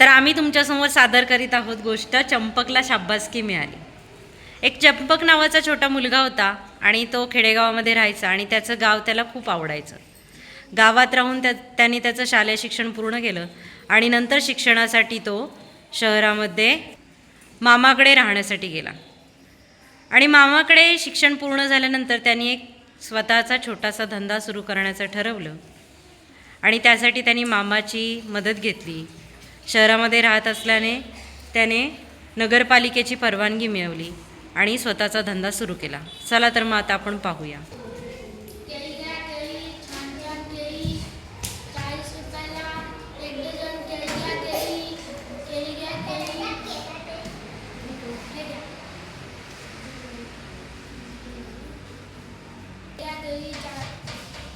तर आम्ही तुमच्यासमोर सादर करीत आहोत गोष्ट चंपकला शाब्बासकी मिळाली. एक चंपक नावाचा छोटा मुलगा होता आणि तो खेडेगावामध्ये राहायचा आणि त्याचं गाव त्याला खूप आवडायचं. गावात राहून त्या त्यांनी त्याचं शालेय शिक्षण पूर्ण केलं आणि नंतर शिक्षणासाठी तो शहरामध्ये मामाकडे राहण्यासाठी गेला. आणि मामाकडे शिक्षण पूर्ण झाल्यानंतर त्यांनी एक स्वतःचा छोटासा धंदा सुरू करण्याचं ठरवलं आणि त्यासाठी त्यांनी मामाची मदत घेतली. शहरामध्ये राहत असल्याने त्याने नगरपालिकेची परवानगी मिळवली आणि स्वतःचा धंदा सुरू केला. चला तर मग आता आपण पाहूया.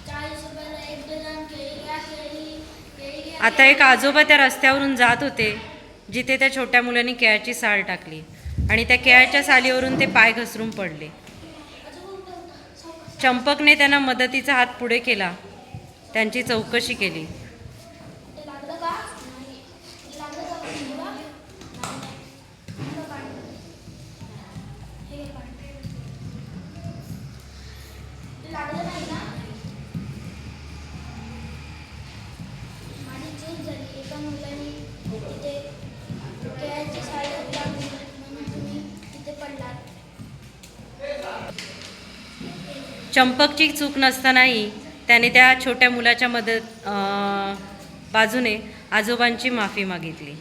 चाळीस रुपयाला एक डझन केळी. आता एक आजोबा त्या रस्त्यावरून जात होते जिथे त्या छोट्या मुलांनी केळाची साल टाकली आणि त्या केळाच्या सालीवरून ते पाय घसरून पडले. चंपकने त्यांना मदतीचा हात पुढे केला. त्यांची चौकशी केली. चंपकची चूक नसतानाही त्याने त्या छोट्या मुलाच्या मदत बाजूने आजोबांची माफी मागितली.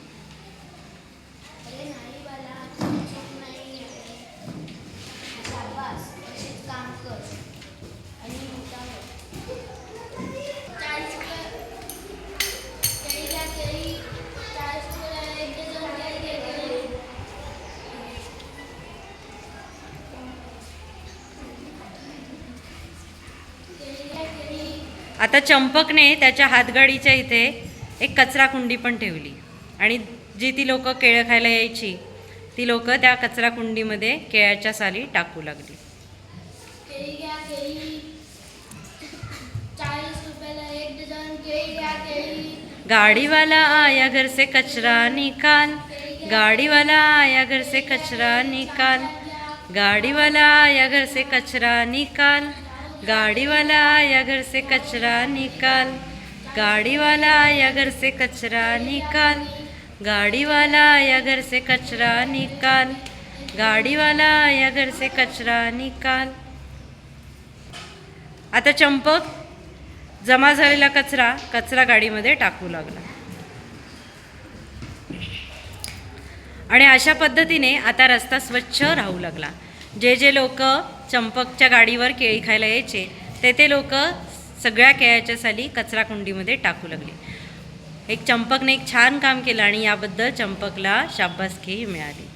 आता चंपकने त्याच्या हातगाडीच्या इथे एक कचरा कुंडी पण ठेवली. आणि जी ती लोक केळं खायला यायची ती लोक त्या कचरा कुंडीमध्ये केळ्याच्या साली टाकू लागली. गाडीवाला आया घर से कचरा निकाल. गाडीवाला आया घर से कचरा निकाल. गाडीवाला आया घर से कचरा निकाल. गाडीवाला आया घर से कचरा निकाल गाडीवाला आया घर से कचरा निकाल गाडीवाला आया घर से कचरा निकाल गाडीवाला आया घर से कचरा निकाल. आता चंपक जमा झालेला कचरा कचरा गाडीमध्ये टाकू लागला. आणि अशा पद्धतीने आता रस्ता स्वच्छ राहू लागला. जे जे लोक चंपकच्या गाडीवर केळी खायला यायचे. ते ते लोक सगळ्या केळ्याच्या साली कचरा कुंडीमध्ये टाकू लागले. एक चंपकने एक छान काम केलं आणि याबद्दल चंपकला शाबासकीही मिळाली.